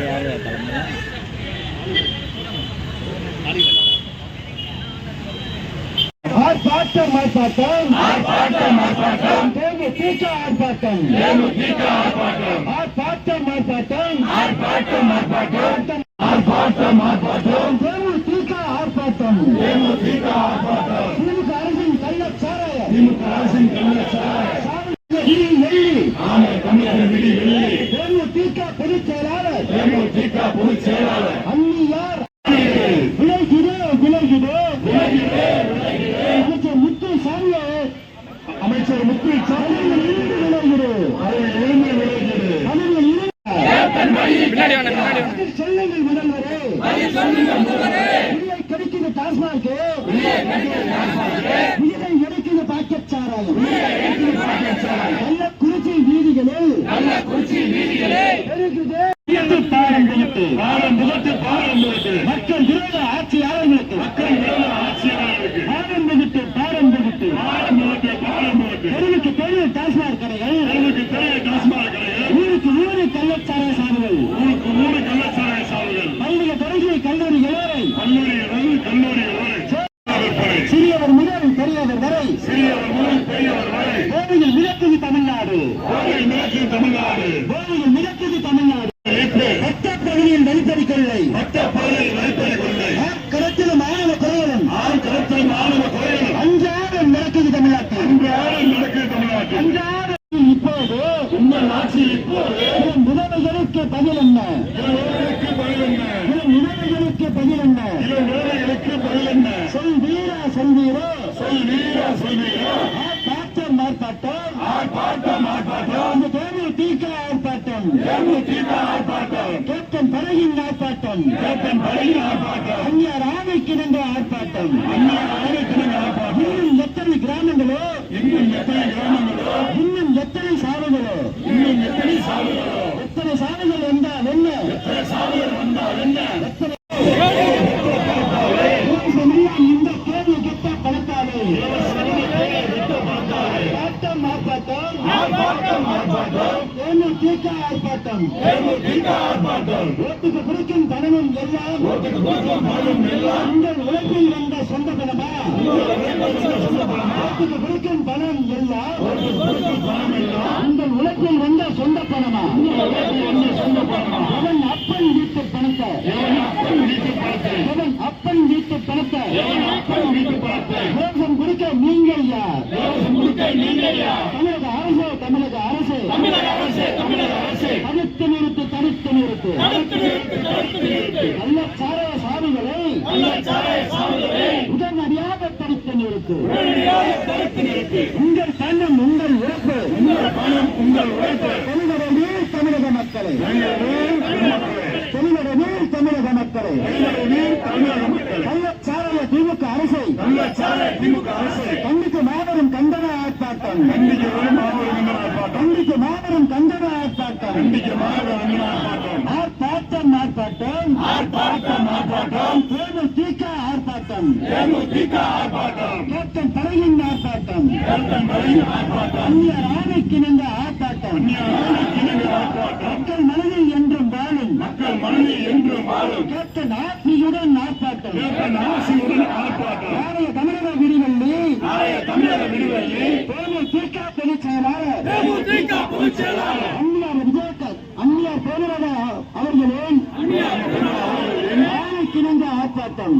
तैयार रहता है हर बात का मैं पाटन हर बात का मैं पाटन देवती का हर पाटन देवती का हर पाटन हर बात का मैं पाटन हर बात का मैं पाटन செயலாளர். அந்நியார் விலகிடு விலகிடு. அமைச்சர் முத்து சாமியே. அமைச்சர் முத்து சாமி. இருந்து விலகிடு. இருந்து விலகிடு. பதில் சொல்லுங்கள் முதல்வரே. உள்ளே கிடைக்குது டாஸ்மாக் உயிரை எடுக்குது பாக்கெட் சாராயம். வரை சிறியவர் முதல் பெரியவர் வரை கோவையில் மிதக்குது தமிழ்நாடு. கோவையில் மிதக்குது தமிழ்நாடு. கோவையில் மிதக்குது தமிழ்நாடு மொத்த பகுதியில் வழிப்பறி கொள்ளை மொத்த பகுதியில் வழிப்பறி கொள்ளை கரத்திலும் ஆறு கரத்திலும் மாணவ குறையலும் அன்றாடம் நடக்குது தமிழ்நாட்டில். அன்றாடம் நடக்குது தமிழ்நாட்டில் அன்றாடம் இப்போது. உங்கள் ஆட்சி இப்போது முதலைகளுக்கு பதில் என்ன? பதில் பதில் என்ன முதலைகளுக்கு பதில் என்ன சொல் வீரா சொல் வீரா சொல் வீரா சொல் வீரா ஆர்ப்பாட்டம் ஆர்ப்பாட்டம் ஆர்ப்பாட்டம் ஆர்ப்பாட்டம் தீக்க ஆர்ப்பாட்டம் தீக்க ஆர்ப்பாட்டம் கேப்டன் படகின் ஆர்ப்பாட்டம். கேப்டன் படகின் ஆர்ப்பாட்டம். அந்நியார் ஆணை கிடந்த ஆர்ப்பாட்டம். அந்நியார் ஆணை கிடந்த ஆர்ப்பாட்டம். இன்னும் எத்தனை கிராமங்களோ? இன்னும் எத்தனை கிராமங்களோ? இன்னும் எத்தனை சாவுகளோ இன்னும் எத்தனை சாவுகளோ எத்தனை சாவுகள் வந்தால் என்ன? எத்தனை சாவுகள் வந்தால் என்ன? எத்தனை தேமுதிக ஆர்ப்பாட்டம். தேமுதிக ஆர்ப்பாட்டம். ஓட்டுக்கு கொடுக்கும் பணமும் எல்லாம் ஓட்டுக்கு கொடுக்கும் பணமும் எல்லாம். உங்கள் உழைப்பில் வந்த சொந்த பணமா ஓட்டுக்கு கொடுக்கும் பணம் எல்லாம். உங்கள் உழைப்பில் வந்த சொந்த பணமா அவன் அப்பன் வீட்டு பணத்தை? அவன் அப்பன் வீட்டு பணத்தை? ரோசம் கொடுக்க நீங்கள் யார்? தமிழக அரசு தமிழக அரசு தமிழக அரசு தமிழக அரசு தடுத்து நிறுத்து தடுத்து நிறுத்து. கள்ளச்சாராய சாமிகளை. உடனடியாக தடுத்து நிறுத்து. உங்கள் பணம் உங்கள் உழைப்பு உங்கள் உழைப்பு தமிழக நீர் தமிழக மக்களை. தமிழக நீர் தமிழக மக்களை. திமுக அரசை. திமுக அரசை. கண்டித்து மாபெரும் கண்டன ஆர்ப்பாட்டம் கண்டித்து மாபெரும் கண்டித்து மாபெரும் கண்டன ஆர்ப்பாட்டம். ஆர்ப்பாட்டம் ஆர்ப்பாட்டம். ஆர்ப்பாட்டம் கேப்டன் படையின் ஆர்ப்பாட்டம். கேப்டன் படையின் ஆர்ப்பாட்டம். அந்நியர் ஆணைக்கிணங்க ஆர்ப்பாட்டம். அந்நியர் ஆணைக்கிணங்க ஆர்ப்பாட்டம். மக்கள் மனதில் என்றும் வாழும். மக்கள் மனதில் என்றும் வாழும். கேப்டன் ஆசியுடன் ஆர்ப்பாட்டம். கேப்டன் ஆசியுடன் ஆர்ப்பாட்டம். நாளைய தமிழக விடிவெள்ளி நாளைய தமிழக விடிவெள்ளி தீக்க பொதுச் செயலாளர். தேமுதிக பொதுச் செயலாளர். ஆர்ப்பாட்டம்.